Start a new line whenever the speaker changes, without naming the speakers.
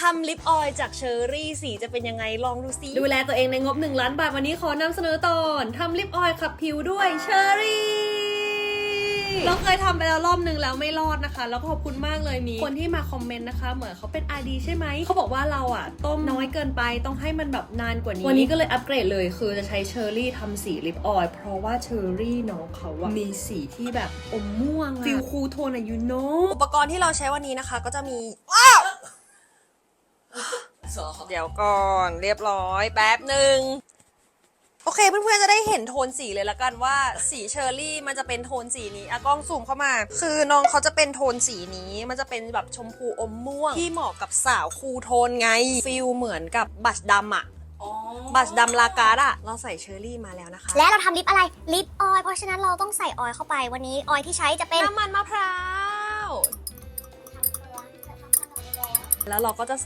ทำลิปออยล์จากเชอร์รี่สีจะเป็นยังไงลองดูสิ
ดูแลตัวเองในงบ 1 ล้านบาทวันนี้ขอนำเสนอตอนทำลิปออยล์ขับผิวด้วยเชอรี่เราเคยทำไปแล้วรอบนึงแล้วไม่รอดนะคะ แล้วก็ขอบคุณมากเลยมีคนที่มาคอมเมนต์นะคะ เหมือนเขาเป็น RD ใช่ไหม เขาบอกว่าเราอะ ต้มน้อยเกินไปต้องให้มันแบบนานกว่านี้ วันนี้ก็เลยอัปเกรดเลยคือจะใช้เชอรี่ทำสีลิปออยล์เพราะว่าเชอรี่น้องเขาอะมีสีที่แบบอมม่วงฟิลคูลโทนอะยูโน
อุปกรณ์ที่เราใช้วันนี้นะคะ ก็จะมีว้าว เดี๋ยวก่อนเรียบร้อยแป๊บหนึ่งโอเคเพื่อนๆจะได้เห็นโทนสีเลยละกันว่าสีเชอร์รี่มันจะเป็นโทนสีนี้อะกล้องซูมเข้ามา คือน้องเขาจะเป็นโทนสีนี้ มันจะเป็นแบบชมพูอมม่วง ที่เหมาะกับสาวคูลโทนไงฟิลเหมือนกับบัชดำอะบัชดำลาการ์ดอะเราใส่เชอร์รี่มาแล้วนะคะ
และเราทำลิปอะไรลิปออยล์เพราะฉะนั้นเราต้องใส่ออยล์เข้าไปวันนี้ออยล์ที่ใช้จะเป็น
น้ำมันมะพร้าวแล้วเราก็จะ